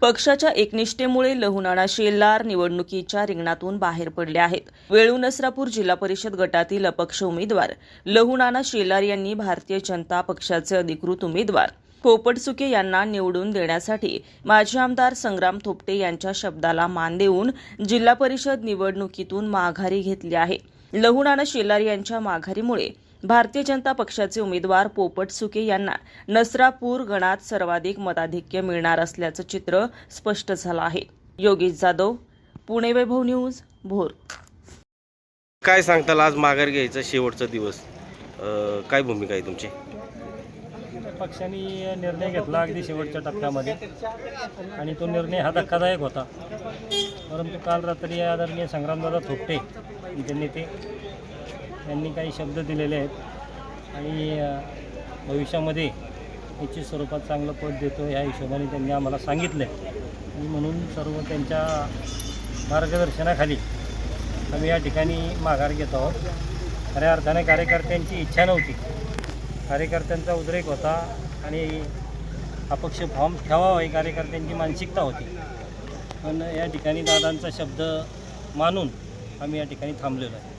पक्षाच्या एकनिष्ठेमुळे लहुनाणा शेलार निवडणुकीच्या रिंगणातून बाहेर पडले आहेत. वेळू नसरापूर जिल्हा परिषद गटातील अपक्ष उमेदवार लहुनाणा शेलार यांनी भारतीय जनता पक्षाचे अधिकृत उमेदवार. पोपटसुके यांना निवडून देण्यासाठी माजी आमदार संग्राम थोपटे यांच्या शब्दाला मान देऊन जिल्हा परिषद निवडणुकीतून माघारी घेतली आहे. लहुनाना शेलार यांच्या माघारीमुळे भारतीय जनता पक्षाचे उमेदवार पोपट सुके यांना नसरापूर गणात सर्वाधिक मताधिक्य मिळणार असल्याचं चित्र स्पष्ट झालं आहे. योगेश जाधव पुणे वैभव न्यूज भोर. काय सांगताल आज माघार घ्यायचा शेवटचा दिवस? अं, काय भूमिका आहे तुमची? पक्षाने निर्णय घेतला अगदी शेवटच्या टप्प्यामध्ये. आणि तो निर्णय हा धक्कादायक होता. परंतु काल रात्री आदरणीय संग्रामदादा थोपटे इथे नेते यांनी काही शब्द दिलेले आहेत. आणि भविष्यामध्ये निश्चित स्वरूपात चांगलं पद देतो ह्या हिशोबाने त्यांनी आम्हाला सांगितलं आहे आणि म्हणून सर्व त्यांच्या मार्गदर्शनाखाली आम्ही या ठिकाणी माघार घेत आहोत. खऱ्या अर्थाने कार्यकर्त्यांची इच्छा नव्हती. कार्यकर्त्यांचा उद्रेक होता आणि अपक्ष फॉर्म ठेवावा ही कार्यकर्त्यांची मानसिकता होती. पण या ठिकाणी दादांचा शब्द मानून आम्ही या ठिकाणी थांबलेलो आहे.